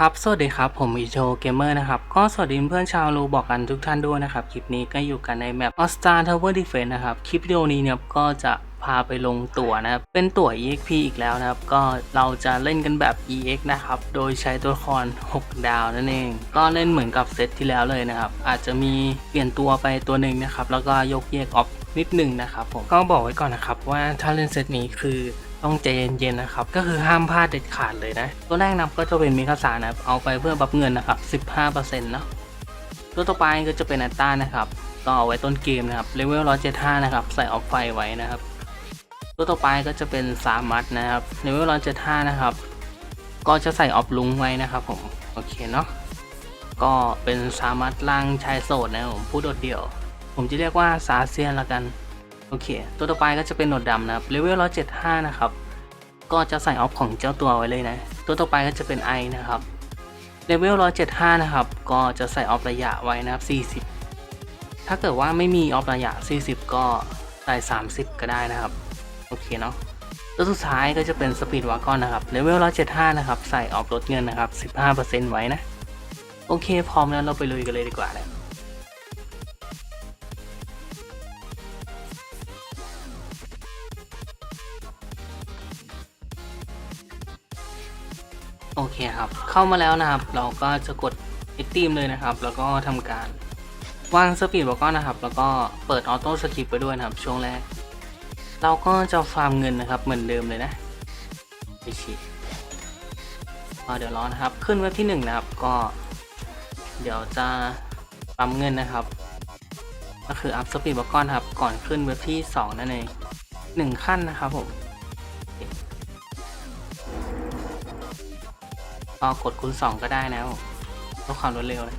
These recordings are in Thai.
ครับ สวัสดีครับ ผมอิโชเกมเมอร์นะครับ ก็สวัสดีเพื่อนชาวรูบอกกันทุกท่านด้วยนะครับ คลิปนี้ก็อยู่กันในแมป All Star Tower Defense นะครับ คลิปวิดีโอนี้เนี่ยก็จะพาไปลงตั๋วนะครับ เป็นตั๋ว EXP อีกแล้วนะครับ ก็เราจะเล่นกันแบบ EX นะครับ โดยใช้ตัวละคร 6 ดาวนั่นเอง ก็เล่นเหมือนกับเซตที่แล้วเลยนะครับ อาจจะมีเปลี่ยนตัวไปตัวหนึ่งนะครับ แล้วก็ยกแยกออฟนิดหนึ่งนะครับผม ก็บอกไว้ก่อนนะครับว่าถ้าเล่นเซตนี้คือ ต้องใจเย็นๆนะครับ ก็คือห้ามพลาดเด็ดขาดเลยนะ ตัวแรกนะก็จะเป็นมิคาสานะครับ เอาไปเพื่อบัฟเงินนะครับ 15%เนาะตัวต่อไปก็จะเป็นอัตตานะครับก็เอาไว้ต้นเกมนะครับเลเวล175นะครับ ใส่ออฟไฟไว้นะครับ ตัวต่อไปก็จะเป็นสามัดนะครับเลเวล175นะครับ ก็จะใส่ออฟลุงไว้นะครับผม โอเคเนาะ ก็เป็นสามัดล่างชายโสดนะครับผมผู้โดดเดี่ยว ผมจะเรียกว่าซาเซียนละกัน โอเค ตัวต่อไปก็จะเป็นหนวดดำนะครับเลเวล175นะครับ ก็จะใส่ออฟของเจ้าตัวไว้เลยนะ ตัวต่อไปก็จะเป็นไอนะครับเลเวล175 นะครับ ก็จะใส่ออฟระยะไว้นะครับ 40 ถ้าเกิดว่าไม่มีออฟระยะ 40 ก็ใส่ 30 ก็ได้นะครับ โอเคเนาะตัวสุดท้ายก็จะเป็นสปีดวากอนนะครับเลเวล175 นะครับ ใส่ออฟลดเงินนะครับ 15%ไว้นะ โอเค พร้อมแล้วเราไปลุยกันเลยดีกว่านะ โอเคครับเข้ามาแล้วนะครับ เราก็จะกด e x t r e m เลยนะครับ แล้วก็ทำการวางสปีดบอกก้อนนะครับ แล้วก็เปิดออโต้สกิปไปด้วยนะครับ ช่วงแรก เราก็จะฟาร์มเงินนะครับ เหมือนเดิมเลยนะไปฉีดเดี๋ยวรอนะครับ ขึ้นเว็บที่หนึ่งนะครับ ก็ เดี๋ยวจะปั๊มเงินนะครับ ก็คืออัพสปีดบอกก้อนครับ ก่อนขึ้นเว็บที่สองนั่นเองหนึ่งขั้นนะครับผม ก็กดคูณสองก็ได้นะเพื่อความรวดเร็วเลย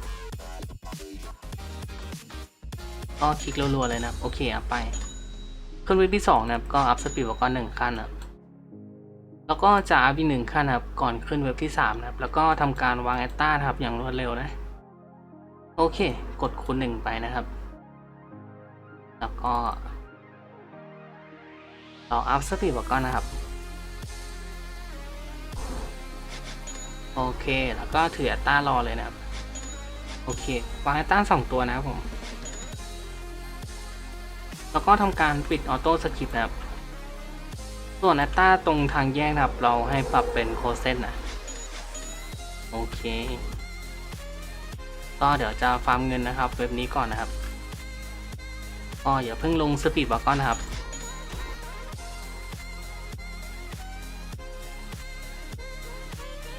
ก็คลิกรัวๆเลยนะโอเคอะไปขึ้นเว็บที่สองนะครับก็อัพสปีดบอกก่อนหนึ่งขั้นนะแล้วก็จะอัพอีกหนึ่งขั้นนะครับก่อนขึ้นเว็บที่สามนะครับแล้วก็ทำการวางแอตตานะครับอย่างรวดเร็วนะโอเค กดคูณหนึ่งไปนะครับ แล้วก็เราอัพสปีดบอกก่อนนะครับ โอเค แล้วก็ถืออัตตารอเลยนะครับ โอเควางอัตตาสองตัวนะครับผม แล้วก็ทำการปิดออโต้สกิปนะครับ ส่วนอัตตาตรงทางแยกนะครับ เราให้ปรับเป็นโคเซนนะ โอเค ก็เดี๋ยวจะฟาร์มเงินนะครับ เว็บนี้ก่อนนะครับ ก็อย่าเพิ่งลงสปีดบอกก่อนนะครับ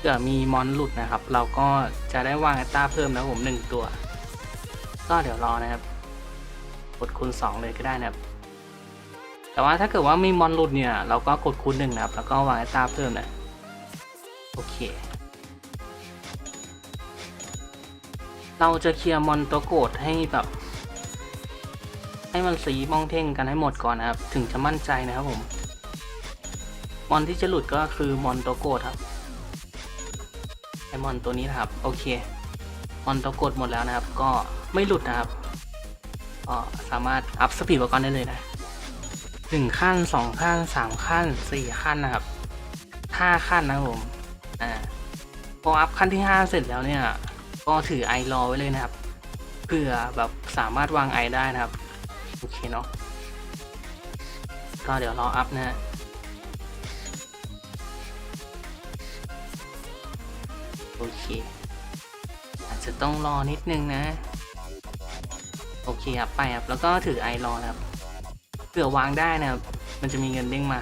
เกิดมีมอนหลุดนะครับ เราก็จะได้วางแอตตาเพิ่มนะผมหนึ่งตัว ก็เดี๋ยวรอนะครับกดคูณ 2 เลยก็ได้นะครับ แต่ว่าถ้าเกิดว่ามีมอนหลุดเนี่ย เราก็กดคูณหนึ่งนะครับ แล้วก็วางแอตตาเพิ่มนะโอเค เราจะเคลียร์มอนตัวโกรธให้แบบให้มันสีมองเท่งกันให้หมดก่อนนะครับ ถึงจะมั่นใจนะครับผม มอนที่จะหลุดก็คือมอนตัวโกรธครับ มอนตัวนี้นะครับ โอเคมอนตัวกดหมดแล้วนะครับ ก็ไม่หลุดนะครับก็สามารถอัพสปีดอุปก่อนได้เลยนะหนึ่งขั้นสองขั้นสามขั้นสี่ขั้นนะครับห้าขั้นนะผมอ่าพออัพขั้นที่ห้าเสร็จแล้วเนี่ย ก็ถือไอรอไว้เลยนะครับเพื่อแบบสามารถวางไอได้นะครับ โอเคเนาะก็เดี๋ยวรออัพนะฮะ โอเค อาจจะต้องรอนิดนึงนะ โอเคครับไปครับ แล้วก็ถือไอรอครับเผื่อวางได้นะครับ มันจะมีเงินเด้งมา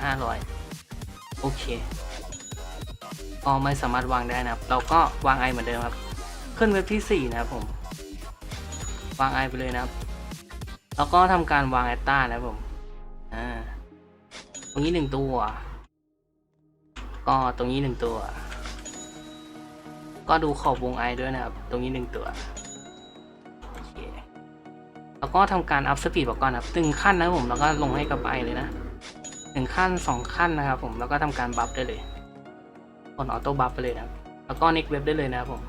500 โอเคก็ไม่สามารถวางได้นะครับ เราก็วางไอเหมือนเดิมครับ ขึ้นเว็บที่ 4 นะครับผม วางไอไปเลยนะครับ แล้วก็ทำการวางแอตตานะครับผม อ่า ตรงนี้หนึ่งตัว ก็ตรงนี้หนึ่งตัว ก็ดูขอบวงไอด้วยนะครับ ตรงนี้หนึ่งตัวโอเคแล้วก็ทำการอัพสปีดบอกก่อนครับหนึ่งขั้นนะผมแล้วก็ลงให้กับไอเลยนะหนึ่งขั้นสองขั้นนะครับผมแล้วก็ทำการบัฟได้เลยกดออโต้บัฟไปเลยนะครับ แล้วก็น็กเว็บได้เลยนะครับผม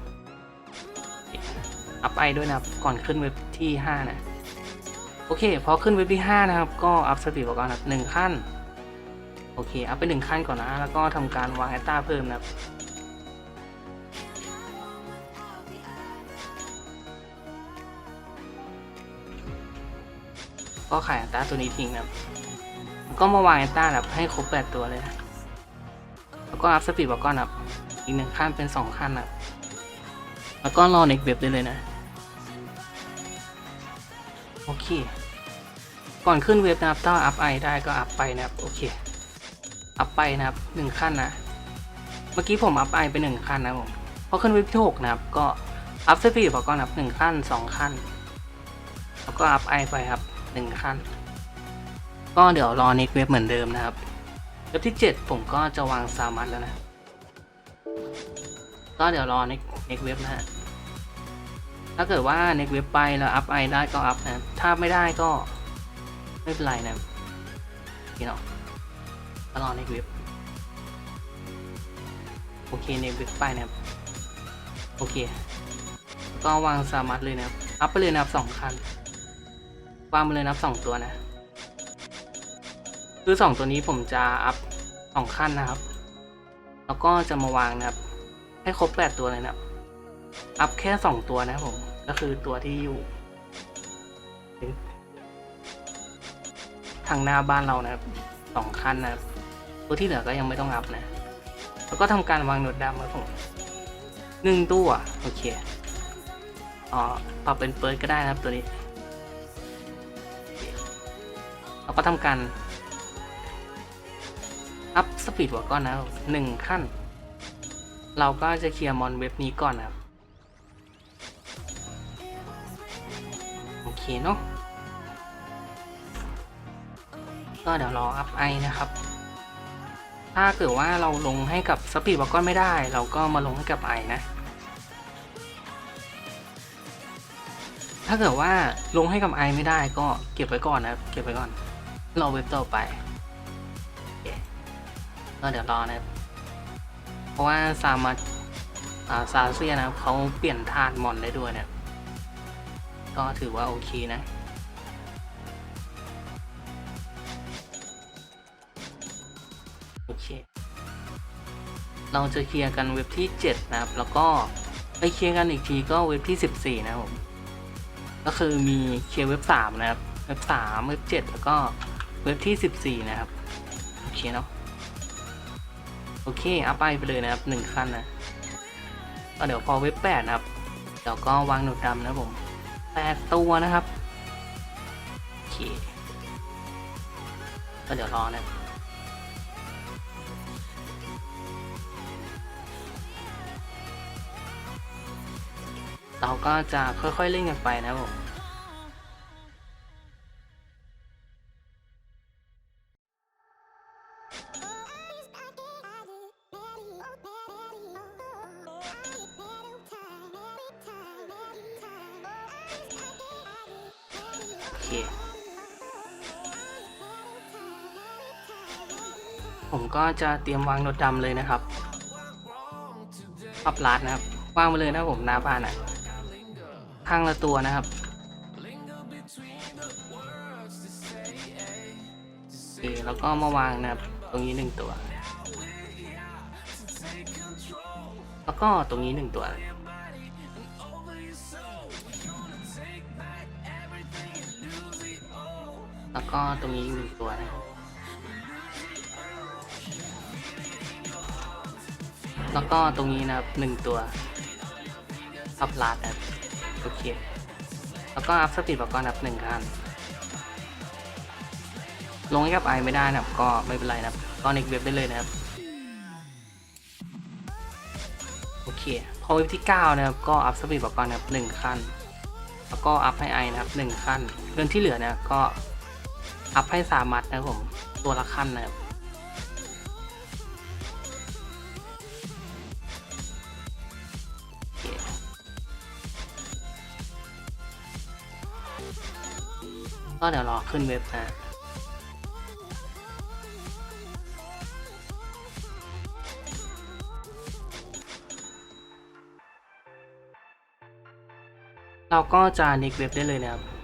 อัพไอด้วยนะครับก่อนขึ้นเว็บที่ห้านะโอเคพอขึ้นเว็บที่ห้านะครับ ก็อัพสปีดก่อนครับหนึ่งขั้น โอเค อัพไปหนึ่งขั้นก่อนนะ แล้วก็ทำการวางแอตตาเพิ่มนะครับ ก็ขายอันต้าตัวนี้ทิ้งนะครับ ก็มาวางอันต้าแบบให้ครบแปดตัวเลยนะแล้วก็อัพสปีดบอกก้อนครับอีกหนึ่งขั้นเป็นสองขั้นนะครับแล้วก็รอเน็กเว็บได้เลยนะ โอเค ก่อนขึ้นเว็บนะครับถ้าอัพไอได้ก็อัพไปนะครับ โอเค อัพไปนะครับหนึ่งขั้นนะ เมื่อกี้ผมอัพไอไปหนึ่งขั้นนะผมพอขึ้นเว็บที่หกนะครับ ก็อัพสปีดบอกก่อนครับหนึ่งขั้นสองขั้น แล้วก็อัพไอไปครับ หนึ่งขั้น ก็เดี๋ยวรอเน็กเว็บเหมือนเดิมนะครับเว็บที่เจ็ดผมก็จะวางซามัดแล้วนะ ก็เดี๋ยวรอเน็กเน็กเว็บนะฮะถ้าเกิดว่าเน็กเว็บไปแล้วอัพไอได้ก็อัพนะถ้าไม่ได้ก็ไม่เป็นไรนะพี่เนาะก็รอเน็กเว็บโอเคเน็กเว็บไปนะครับโอเค ก็วางสามัดเลยนะครับอัพไปเลยนะครับสองคัน วางไปเลยนับสองตัวนะ คือสองตัวนี้ผมจะอัพสองขั้นนะครับ แล้วก็จะมาวางนะครับ ให้ครบแปดตัวเลยนะครับ อัพแค่สองตัวนะครับผม ก็คือตัวที่อยู่ทางหน้าบ้านเรานะครับสองขั้นนะครับ ตัวที่เหลือก็ยังไม่ต้องอัพนะ แล้วก็ทำการวางหนวดดำครับผมหนึ่งตัว โอเคอ๋อปรับเป็นเปิดก็ได้นะครับตัวนี้ แล้วก็ทำการอัพสปีดหัวก้อนนะหนึ่งขั้น เราก็จะเคลียร์มอนเว็บนี้ก่อนนะครับ โอเคเนาะก็เดี๋ยวรออัพไอนะครับ ถ้าเกิดว่าเราลงให้กับสปีดบอก้อนไม่ได้ เราก็มาลงให้กับไอนะ ถ้าเกิดว่าลงให้กับไอไม่ได้ก็เก็บไว้ก่อนนะเก็บไว้ก่อน รอเว็บต่อไปโอเคก็เดี๋ยวรอนะครับ เพราะว่าซามาอ่าซาเซียนะครับเขาเปลี่ยนธาตุมอนได้ด้วยเนี่ยก็ถือว่าโอเคนะโอเค เราจะเคลียร์กันเว็บที่ 7 นะครับ แล้วก็ไปเคลียร์กันอีกทีก็เว็บที่ 14 นะครับผม ก็คือมีเคลียร์เว็บ 3 นะครับ เว็บ 3 เว็บ 7 แล้วก็ เว็บที่ 14 นะครับ โอเคเนาะโอเคอัพไปไปเลยนะครับ 1 ขั้นนะก็เดี๋ยวพอเว็บ 8 นะครับเดี๋ยวก็วางหนวดดำนะผม8ตัวนะครับโอเคก็เดี๋ยวรอนะเราก็จะค่อยๆเล่นกันไปนะผม เค ผมก็จะเตรียมวางโนดดำเลยนะครับปับลาดนะครับวางไปเลยนะผมหน้าบ้านอะ ข้างละตัวนะครับโอเคแล้วก็มาวางนะครับ ตรงนี้หนึ่งตัว แล้วก็ตรงนี้หนึ่งตัว ก็ตรงนี้อีกหนึ่งตัวนะแล้วก็ตรงนี้นะครับหนึ่งตัวอัพลาดนะครับโอเค แล้วก็อัพสปีดบอกก่อนนะครับหนึ่งคันลงให้กับไอไม่ได้นะครับ ก็ไม่เป็นไรนะครับก็เน็กเว็บได้เลยนะครับ โอเค พอเว็บที่ 9 นะครับ ก็อัพสปีดบอกก่อนนะครับหนึ่งคันแล้วก็อัพให้ไอนะครับหนึ่งขั้นเงินที่เหลือนี่ยก็ อัพให้สามัดนะผม ตัวละขั้นนะครับก็เดี๋ยวรอขึ้นเว็บนะเราก็จะเน็กเว็บได้เลยนะครับ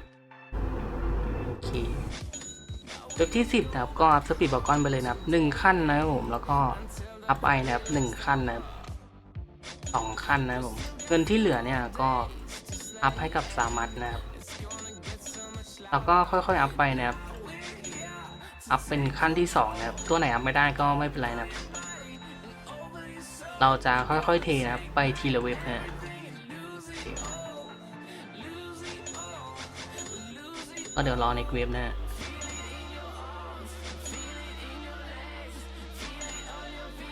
เว็บที่ 10นะครับก็อัพสปีดบอกก้อนไปเลยนะครับหนึ่งขั้นนะครับผมแล้วก็อัพไอนะครับหนึ่งขั้นนะครับสองขั้นนะครับผมเงินที่เหลือเนี่ยก็อัพให้กับสามัดนะครับแล้วก็ค่อยๆอัพไปนะครับอัพเป็นขั้นที่สองนะครับตัวไหนอัพไม่ได้ก็ไม่เป็นไรนะครับ เราจะค่อยๆเทนะครับไปทีละเว็บนะก็เดี๋ยวรอในเว็บนะ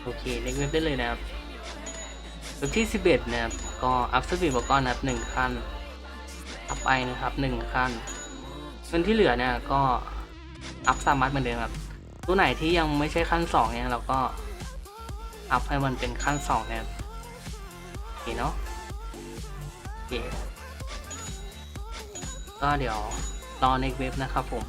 โอเคในเว็บได้เลยนะครับเว็บที่ 11 นะครับ ก็อัพสปีดบอกก่อนนะครับหนึ่งขั้นอัพไปนะครับหนึ่งขั้นเงินที่เหลือเนี่ยก็อัพสามัดเหมือนเดิมครับ ตัวไหนที่ยังไม่ใช่ขั้นสองเนี่ยเราก็อัพให้มันเป็นขั้นสองเนี่ยโอเคเนาะโอเคก็เดี๋ยวรอในเว็บนะครับผม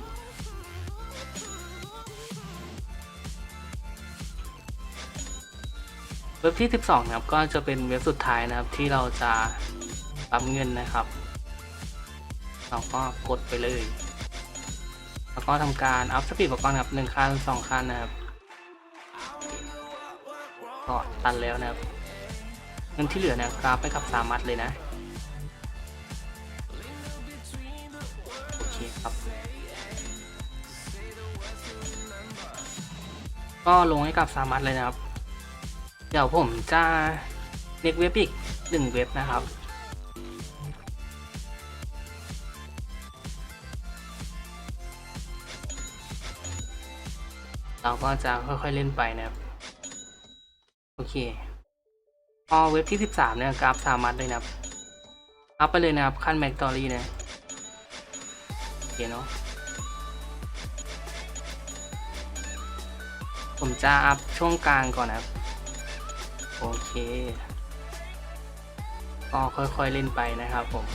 เว็บที่ 12นะครับก็จะเป็นเว็บสุดท้ายนะครับที่เราจะปั๊มเงินนะครับ เราก็กดไปเลย แล้วก็ทำการอัพสปีดอุปกรณ์ครับหนึ่งคันสองคันนะครับก็ตันแล้วนะครับ เงินที่เหลือเนี่ยกราฟไปกับสามัดเลยนะโอเคครับก็ลงให้กับสามัดเลยนะครับ เดี๋ยวผมจะเน็กเว็บอีกหนึ่งเว็บนะครับ เราก็จะค่อยๆเล่นไปนะครับ โอเคพอเว็บที่ 13 เนี่ยกราฟสามัดเลยนะครับอัพไปเลยนะครับขั้นแมกตอรี่นะโอเคเนาะผมจะอัพช่วงกลางก่อนนะครับ โอเค ก็ค่อยๆเล่นไปนะครับผม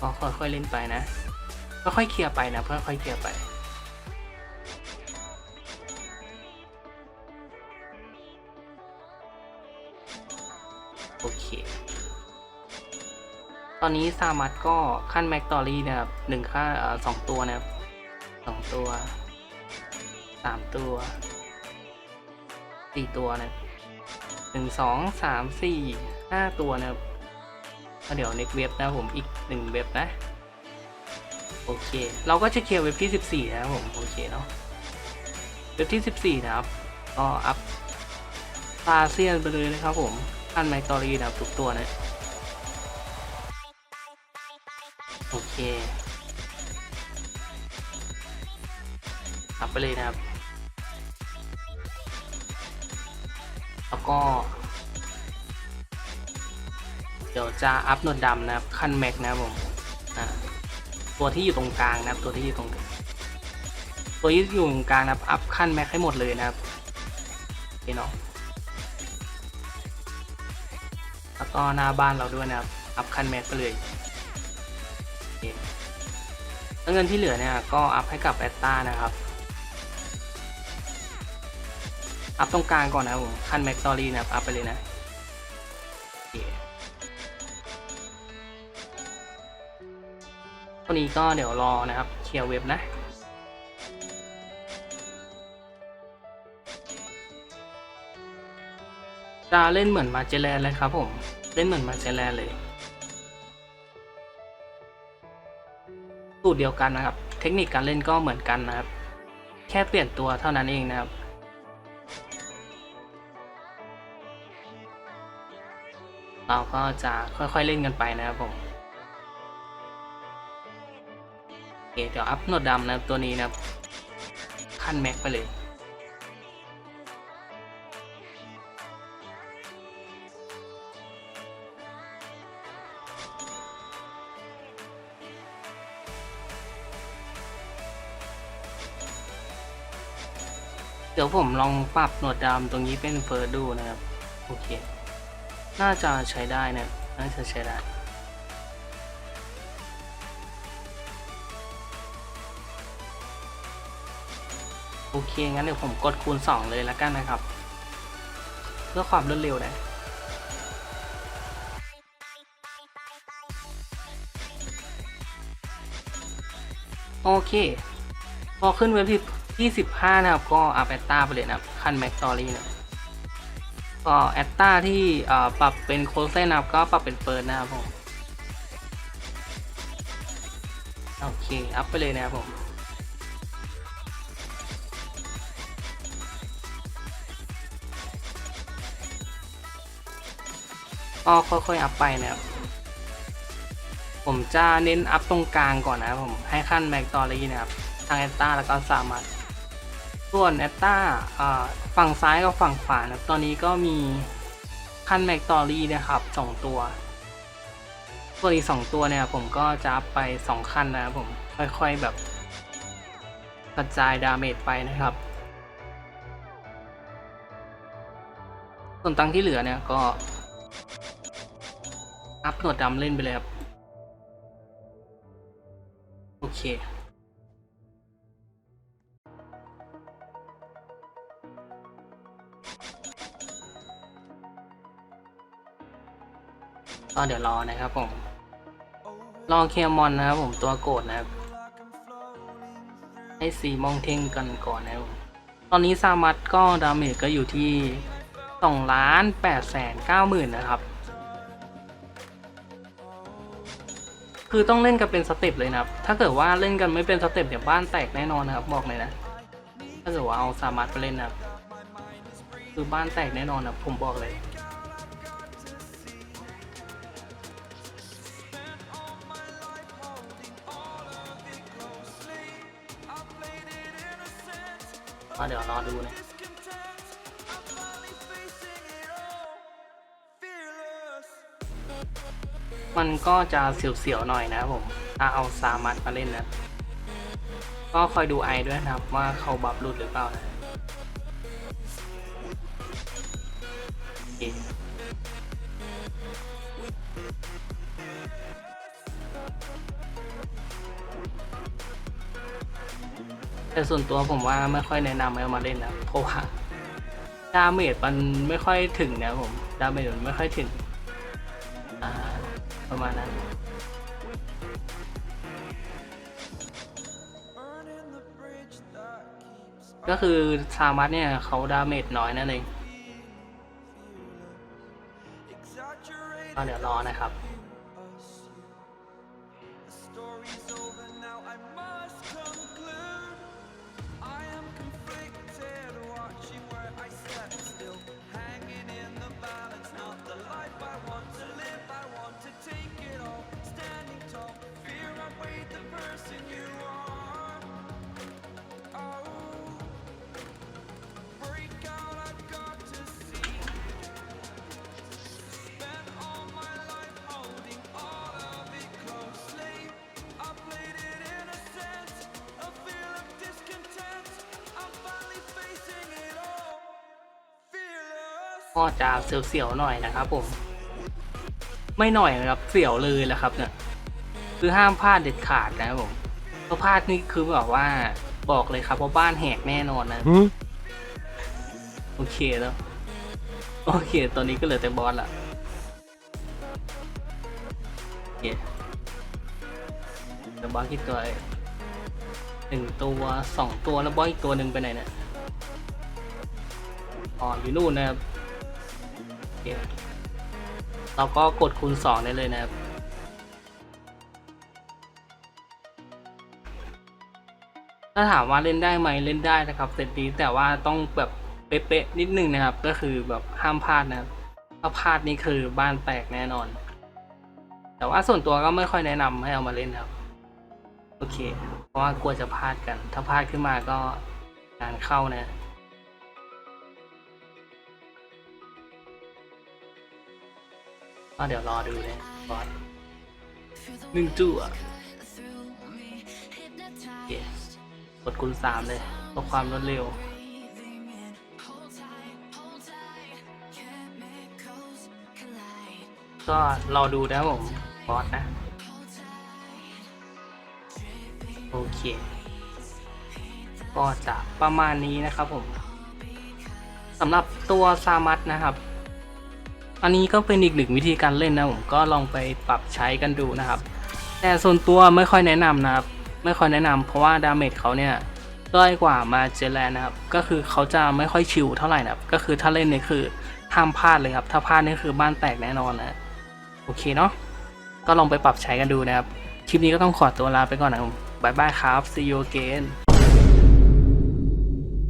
ก็ค่อยๆเล่นไปนะค่อยๆเคลียร์ไปนะเพื่อค่อยๆเคลียร์ไป อนนี้ซามัดก็ขั้นแม็กตอรี่นะครับหนึ่งค่าสองตัวนะครับสองตัวสามตัวสี่ตัวนะหนึ่งสองสามสี่ห้าตัวนะครับเดี๋ยวเน็กเว็บนะผมอีกหนึ่งเว็บนะ โอเค เราก็จะเคลียร์เว็บที่สิบสี่นะผมโอเคเนาะเว็บที่สิบสี่นะครับก็อัพปาเซียนไปเลยนะครับผมขั้นแม็กตอรี่นะครับทุกตัวนะ โอเคอัพไปเลยนะครับ แล้วก็ เดี๋ยวจะอัพหนวดดำนะครับขั้นแม็กนะครับผมตัวที่อยู่ตรงกลางนะครับ ตัวที่อยู่ตรงกลางตัวที่อยู่ตรงกลางนะครับอัพขั้นแม็กให้หมดเลยนะครับโอเคเนาะแล้วก็หน้าบ้านเราด้วยนะครับ อัพขั้นแม็กไปเลย เงินที่เหลือเนี่ยก็อัพให้กับแอตตานะครับ อัพตรงกลางก่อนนะผมคันแม็กตอรี่นะครับอัพไปเลยนะตัวนี้ก็เดี๋ยวรอนะครับเคลียร์เว็บนะจะเล่นเหมือนมาเจแลนเลยครับผม เล่นเหมือนมาเจแลนเลย สูตรเดียวกันนะครับ เทคนิคการเล่นก็เหมือนกันนะครับ แค่เปลี่ยนตัวเท่านั้นเองนะครับ เราก็จะค่อยๆเล่นกันไปนะครับผมเดี๋ยวอัพโนดดำนะครับตัวนี้นะครับ ขั้นแม็กไปเลย เดี๋ยวผมลองปรับหนวดดำตรงนี้เป็นเฟิร์สดูนะครับ โอเค น่าจะใช้ได้นะน่าจะใช้ได้โอเค งั้นเดี๋ยวผมกดคูณ 2 เลยแล้วกันนะครับ เพื่อความรวดเร็วนะโอเค พอขึ้นเว็บที่ 25 นะครับ ก็อัพแอตตาไปเลยนะครับขั้นแม็กตอรี่นี่ยก็แอตตาที่ปรับเป็นโคเซนนะครับก็ปรับเป็นเปิดนะครับผมโอเค อัพไปเลยนะครับผมก็ค่อยๆ อัพไปนะครับ ผมจะเน้นอัพตรงกลางก่อนนะครับผม ให้ขั้นแม็กตอรี่นะครับ ทางแอตตาแล้วก็สามารถ ส่วนแอตตาฝั่งซ้ายกับฝั่งขวานะตอนนี้ก็มีขั้นแมกตอรี่นะครับสองตัวส่วนอีกสองตัวเนี่ยผมก็จะอัพไปสองขั้นนะครับผม ค่อยๆแบบกระจายดาเมจไปนะครับ ส่วนตังที่เหลือเนี่ยก็ อัพหนวดดำเล่นไปเลยครับ โอเค ก็เดี๋ยวรอนะครับผม รอเคียมอนนะครับผมตัวโกรธนะครับ ให้สีมองเทงกันก่อนนะครับตอนนี้ซามัตก็ดาเมจก็อยู่ที่2ล้าน8แสน9หมื่นนะครับ คือต้องเล่นกันเป็นสเต็ปเลยนะครับ ถ้าเกิดว่าเล่นกันไม่เป็นสเต็ปเดี๋ยวบ้านแตกแน่นอนนะครับบอกเลยนะ ถ้าเกิดว่าเอาซามัตไปเล่นนะครับ คือบ้านแตกแน่นอนนะผมบอกเลย ก็เดี๋ยวรอดูนะมันก็จะเสียวๆหน่อยนะผมถ้าเอาสามัดมาเล่นนะ ก็คอยดูไอด้วยนะครับว่าเขาบัฟหลุดหรือเปล่านะ แต่ส่วนตัวผมว่าไม่ค่อยแนะนำให้เอามาเล่นนะเพราะว่าดาเมจมันไม่ค่อยถึงนะผมดาเมจมันไม่ค่อยถึงอ่าประมาณนั้นก็คือซามัสเนี่ยเขาดาเมจน้อยนั่นเองเดี๋ยวรอนะครับ ก็จะเสียวๆหน่อยนะครับผม ไม่หน่อยนะครับเสียวเลยแหละครับเนี่ยคือห้ามพลาดเด็ดขาดนะครับผมถ้าพลาดนี่คือแบบว่าบอกเลยครับว่าบ้านแหกแน่นอนนะโอเคแล้ว โอเค ตอนนี้ก็เหลือแต่บอสละโอเคแต่บอสกี่ตัวเอ่ยหนึ่งตัวสองตัวแล้วบอสอีกตัวหนึ่งไปไหนเนี่ยอ๋ออยู่นู่นนะครับโอ เคเราก็กดคูณสองได้เลยนะครับ ถ้าถามว่าเล่นได้ไหมเล่นได้นะครับเซตนี้แต่ว่าต้องแบบเป๊ะๆนิดนึงนะครับ ก็คือแบบห้ามพลาดนะครับถ้าพลาดนี่คือบ้านแตกแน่นอน แต่ว่าส่วนตัวก็ไม่ค่อยแนะนำให้เอามาเล่นครับ โอเค เพราะว่ากลัวจะพลาดกัน ถ้าพลาดขึ้นมาก็งานเข้านะ ก็เดี๋ยวรอดูเลยบอสหนึ่งจั่วโอเคกดคูณสามเลยเพื่อความรวดเร็วก็รอดูนะผมบอสนะ โอเค ก็จะประมาณนี้นะครับผมสำหรับตัวซามัตนะครับ อันนี้ก็เป็นอีกหนึ่งวิธีการเล่นนะผมก็ลองไปปรับใช้กันดูนะครับ แต่ส่วนตัวไม่ค่อยแนะนำนะครับ ไม่ค่อยแนะนำเพราะว่าดาเมจเขาเนี่ยด้อยกว่ามาเจแลนนะครับ ก็คือเขาจะไม่ค่อยชิลเท่าไหร่นะครับ ก็คือถ้าเล่นเนี่ยคือห้ามพลาดเลยครับ ถ้าพลาดนี่คือบ้านแตกแน่นอนนะโอเคเนาะก็ลองไปปรับใช้กันดูนะครับ คลิปนี้ก็ต้องขอตัวลาไปก่อนนะครับบายบายครับ see you again